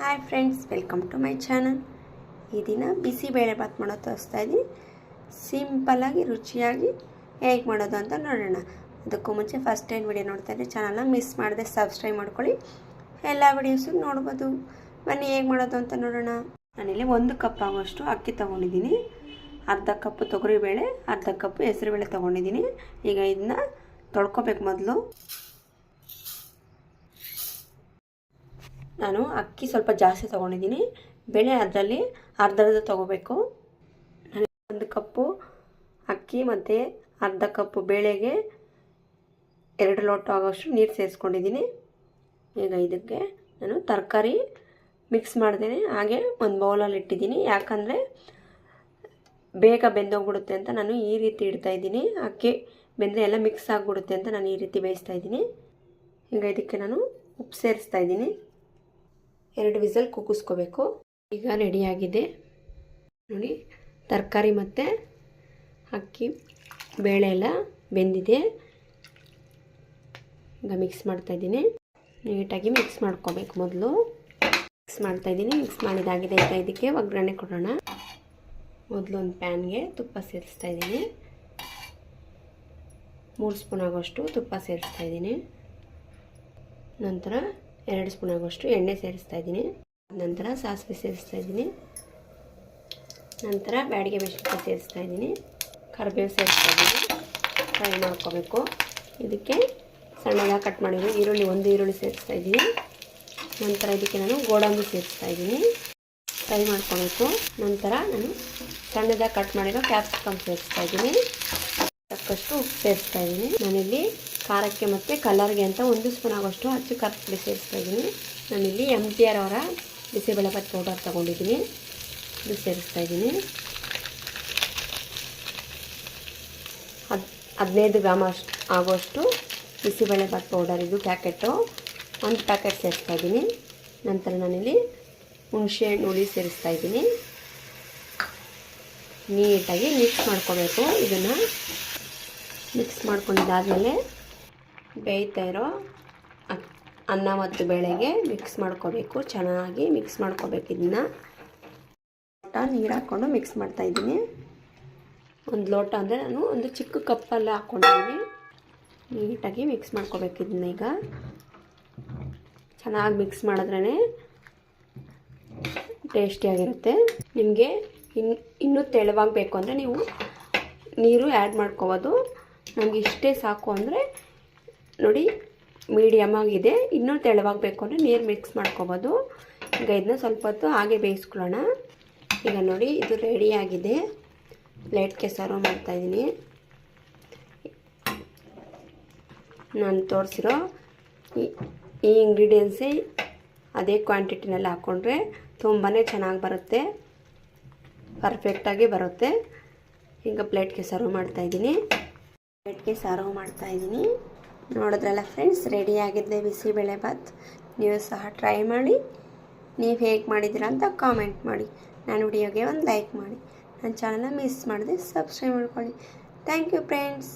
Hi friends welcome to my channel ಈ ದಿನ ಬಿಸಿಬೇಳೆ ಭಾತ್ ಮಾಡೋದು ತೋರಿಸ್ತಾ ಇದ್ದೀನಿ. ಸಿಂಪಲ್ಲಾಗಿ ರುಚಿಯಾಗಿ ಹೇಗೆ ಮಾಡೋದು ಅಂತ ನೋಡೋಣ. ಅದಕ್ಕೂ ಮುಂಚೆ ಫಸ್ಟ್ ಟೈಮ್ ವಿಡಿಯೋ ನೋಡ್ತಾ ಇದ್ದರೆ ಚಾನಲ್ನ ಮಿಸ್ ಮಾಡದೆ ಸಬ್ಸ್ಕ್ರೈಬ್ ಮಾಡ್ಕೊಳ್ಳಿ. ಎಲ್ಲ ವಿಡಿಯೋಸು ನೋಡ್ಬೋದು. ಬನ್ನಿ ಹೇಗೆ ಮಾಡೋದು ಅಂತ ನೋಡೋಣ. ನಾನಿಲ್ಲಿ ಒಂದು ಕಪ್ ಆಗುವಷ್ಟು ಅಕ್ಕಿ ತೊಗೊಂಡಿದ್ದೀನಿ. ಅರ್ಧ ಕಪ್ ತೊಗರಿಬೇಳೆ, ಅರ್ಧ ಕಪ್ಪು ಹೆಸರುಬೇಳೆ ತೊಗೊಂಡಿದ್ದೀನಿ. ಈಗ ಇದನ್ನ ತೊಳ್ಕೊಬೇಕು ಮೊದಲು. ನಾನು ಅಕ್ಕಿ ಸ್ವಲ್ಪ ಜಾಸ್ತಿ ತೊಗೊಂಡಿದ್ದೀನಿ. ಬೆಳೆ ಅದರಲ್ಲಿ ಅರ್ಧರ್ಧ ತೊಗೋಬೇಕು. ನಾನು ಒಂದು ಕಪ್ಪು ಅಕ್ಕಿ ಮತ್ತು ಅರ್ಧ ಕಪ್ಪು ಬೇಳೆಗೆ ಎರಡು ಲೋಟ ಆಗೋಷ್ಟು ನೀರು ಸೇರಿಸ್ಕೊಂಡಿದ್ದೀನಿ. ಈಗ ಇದಕ್ಕೆ ನಾನು ತರಕಾರಿ ಮಿಕ್ಸ್ ಮಾಡ್ದೇನೆ. ಹಾಗೆ ಒಂದು ಬೌಲಲ್ಲಿ ಇಟ್ಟಿದ್ದೀನಿ. ಯಾಕಂದರೆ ಬೇಗ ಬೆಂದೋಗ್ಬಿಡುತ್ತೆ ಅಂತ ನಾನು ಈ ರೀತಿ ಇಡ್ತಾ ಇದ್ದೀನಿ. ಅಕ್ಕಿ ಬೆಂದರೆ ಎಲ್ಲ ಮಿಕ್ಸ್ ಆಗಿಬಿಡುತ್ತೆ ಅಂತ ನಾನು ಈ ರೀತಿ ಬೇಯಿಸ್ತಾ ಇದ್ದೀನಿ. ಈಗ ಇದಕ್ಕೆ ನಾನು ಉಪ್ಪು ಸೇರಿಸ್ತಾ ಇದ್ದೀನಿ. ಎರಡು ವಿಸಲ್ ಕೂಗಿಸ್ಕೋಬೇಕು ಈಗ ರೆಡಿಯಾಗಿದೆ. ನೋಡಿ, ತರಕಾರಿ ಮತ್ತು ಅಕ್ಕಿ, ಬೇಳೆ ಎಲ್ಲ ಬೆಂದಿದೆ. ಈಗ ಮಿಕ್ಸ್ ಮಾಡ್ತಾಯಿದ್ದೀನಿ ನೀಟಾಗಿ ಮಿಕ್ಸ್ ಮಾಡ್ಕೋಬೇಕು ಮೊದಲು. ಮಿಕ್ಸ್ ಮಾಡ್ತಾಯಿದ್ದೀನಿ ಮಿಕ್ಸ್ ಮಾಡಿದಾಗಿದೆ ಈಗ ಇದಕ್ಕೆ ಒಗ್ಗರಣೆ ಕೊಡೋಣ. ಮೊದಲು ಒಂದು ಪ್ಯಾನ್ಗೆ ತುಪ್ಪ ಸೇರಿಸ್ತಾ ಇದ್ದೀನಿ. ಮೂರು ಸ್ಪೂನ್ ಆಗೋಷ್ಟು ತುಪ್ಪ ಸೇರಿಸ್ತಾ ಇದ್ದೀನಿ. ನಂತರ ಎರಡು ಸ್ಪೂನ್ ಆಗೋಷ್ಟು ಎಣ್ಣೆ ಸೇರಿಸ್ತಾ ಇದ್ದೀನಿ. ನಂತರ ಸಾಸಿವೆ ಸೇರಿಸ್ತಾ ಇದ್ದೀನಿ. ನಂತರ ಬ್ಯಾಡಿಗೆ ಮೆಣಸಿನ್ಕಾಯಿ ಸೇರಿಸ್ತಾ ಇದ್ದೀನಿ. ಕರಿಬೇವು ಸೇರಿಸ್ತಾ ಇದ್ದೀನಿ. ಫ್ರೈ ಮಾಡ್ಕೋಬೇಕು. ಇದಕ್ಕೆ ಸಣ್ಣದಾಗಿ ಕಟ್ ಮಾಡಿರೋ ಈರುಳ್ಳಿ, ಒಂದು ಈರುಳ್ಳಿ ಸೇರಿಸ್ತಾ ಇದ್ದೀನಿ. ನಂತರ ಇದಕ್ಕೆ ನಾನು ಗೋಡಂಬಿ ಸೇರಿಸ್ತಾ ಇದ್ದೀನಿ. ಫ್ರೈ ಮಾಡ್ಕೋಬೇಕು. ನಂತರ ನಾನು ಸಣ್ಣದಾಗಿ ಕಟ್ ಮಾಡಿರೋ ಕ್ಯಾಪ್ಸಿಕಮ್ ಸೇರಿಸ್ತಾ ಇದ್ದೀನಿ. ತಕ್ಕಷ್ಟು ಉಪ್ಪು ಸೇರಿಸ್ತಾ ಇದ್ದೀನಿ ನಾನಿಲ್ಲಿ ಖಾರಕ್ಕೆ ಮತ್ತು ಕಲರ್ಗೆ ಅಂತ ಒಂದು ಸ್ಪೂನ್ ಆಗೋಷ್ಟು ಅಚ್ಚು ಖಾರದ ಸೇರಿಸ್ತಾ ಇದ್ದೀನಿ ನಾನಿಲ್ಲಿ ಎಂ ಟಿ ಆರ್ ಅವರ ಬಿಸಿಬೇಳೆಭಾತ್ ಪೌಡರ್ ತೊಗೊಂಡಿದ್ದೀನಿ. ಇದು ಸೇರಿಸ್ತಾ ಇದ್ದೀನಿ ಹದ್, ಹದಿನೈದು ಗ್ರಾಮ್ ಅಷ್ಟು ಆಗೋಷ್ಟು ಬಿಸಿಬೇಳೆಭಾತ್ ಪೌಡರ್ ಇದು ಪ್ಯಾಕೆಟು ಒಂದು ಪ್ಯಾಕೆಟ್ ಸೇರಿಸ್ತಾ ಇದ್ದೀನಿ ನಂತರ ನಾನಿಲ್ಲಿ ಹುಣಸೆ ಹಣ್ಣು ಹುಳಿ ಸೇರಿಸ್ತಾ ಇದ್ದೀನಿ ನೀಟಾಗಿ ಮಿಕ್ಸ್ ಮಾಡ್ಕೋಬೇಕು. ಇದನ್ನು ಮಿಕ್ಸ್ ಮಾಡ್ಕೊಂಡಿದ್ದಾದಮೇಲೆ ಬೇಯ್ತಾ ಇರೋ ಅನ್ನ ಮತ್ತು ಬೇಳೆಗೆ ಮಿಕ್ಸ್ ಮಾಡ್ಕೋಬೇಕು. ಚೆನ್ನಾಗಿ ಮಿಕ್ಸ್ ಮಾಡ್ಕೋಬೇಕು ಇದನ್ನ. ಲೋಟ ನೀರು ಹಾಕ್ಕೊಂಡು ಮಿಕ್ಸ್ ಮಾಡ್ತಾಯಿದ್ದೀನಿ ಒಂದು ಲೋಟ ಅಂದರೆ ನಾನು ಒಂದು ಚಿಕ್ಕ ಕಪ್ಪಲ್ಲಿ ಹಾಕ್ಕೊಂಡಿದ್ದೀನಿ ನೀಟಾಗಿ ಮಿಕ್ಸ್ ಮಾಡ್ಕೋಬೇಕು ಇದನ್ನ ಈಗ. ಚೆನ್ನಾಗಿ ಮಿಕ್ಸ್ ಮಾಡಿದ್ರೇ ಟೇಸ್ಟಿಯಾಗಿರುತ್ತೆ ನಿಮಗೆ ಇನ್ನು ಇನ್ನೂ ತೆಳುವಾಗಬೇಕು ಅಂದರೆ ನೀವು ನೀರು ಆ್ಯಡ್ ಮಾಡ್ಕೋಬೋದು. ನಮಗೆ ಇಷ್ಟೇ ಸಾಕು ಅಂದರೆ ನೋಡಿ ಮೀಡಿಯಮ್ ಆಗಿದೆ. ಇನ್ನೂ ತೆಳುವಾಗಬೇಕು ಅಂದರೆ ನೀರು ಮಿಕ್ಸ್ ಮಾಡ್ಕೋಬೋದು. ಈಗ ಇದನ್ನ ಸ್ವಲ್ಪ ಹೊತ್ತು ಹಾಗೆ ಬೇಯಿಸ್ಕೊಳ್ಳೋಣ. ಈಗ ನೋಡಿ ಇದು ರೆಡಿಯಾಗಿದೆ ಪ್ಲೇಟ್ಗೆ ಸರ್ವ್ ಮಾಡ್ತಾಯಿದ್ದೀನಿ ನಾನು ತೋರಿಸಿರೋ ಈ ಇಂಗ್ರೀಡಿಯೆಂಟ್ಸೇ ಅದೇ ಕ್ವಾಂಟಿಟಿನಲ್ಲಿ ಹಾಕ್ಕೊಂಡ್ರೆ ತುಂಬಾ ಚೆನ್ನಾಗಿ ಬರುತ್ತೆ. ಪರ್ಫೆಕ್ಟಾಗಿ ಬರುತ್ತೆ. ಈಗ ಪ್ಲೇಟ್ಗೆ ಸರ್ವ್ ಮಾಡ್ತಾಯಿದ್ದೀನಿ ಪ್ಲೇಟ್ಗೆ ಸರ್ವ್ ಮಾಡ್ತಾಯಿದ್ದೀನಿ. ನೋಡಿದ್ರಲ್ಲ ಫ್ರೆಂಡ್ಸ್ ರೆಡಿ ಆಗಿದ್ದೆ ಬಿಸಿಬೇಳೆ ಭಾತ್. ನೀವು ಸಹ ಟ್ರೈ ಮಾಡಿ. ನೀವು ಹೇಗೆ ಮಾಡಿದ್ದೀರಾ ಅಂತ ಕಾಮೆಂಟ್ ಮಾಡಿ. ನಾನು ವಿಡಿಯೋಗೆ ಒಂದು ಲೈಕ್ ಮಾಡಿ. ನನ್ನ ಚಾನಲ್ನ ಮಿಸ್ ಮಾಡಿದೆ ಸಬ್ಸ್ಕ್ರೈಬ್ ಮಾಡ್ಕೊಳ್ಳಿ. Thank you friends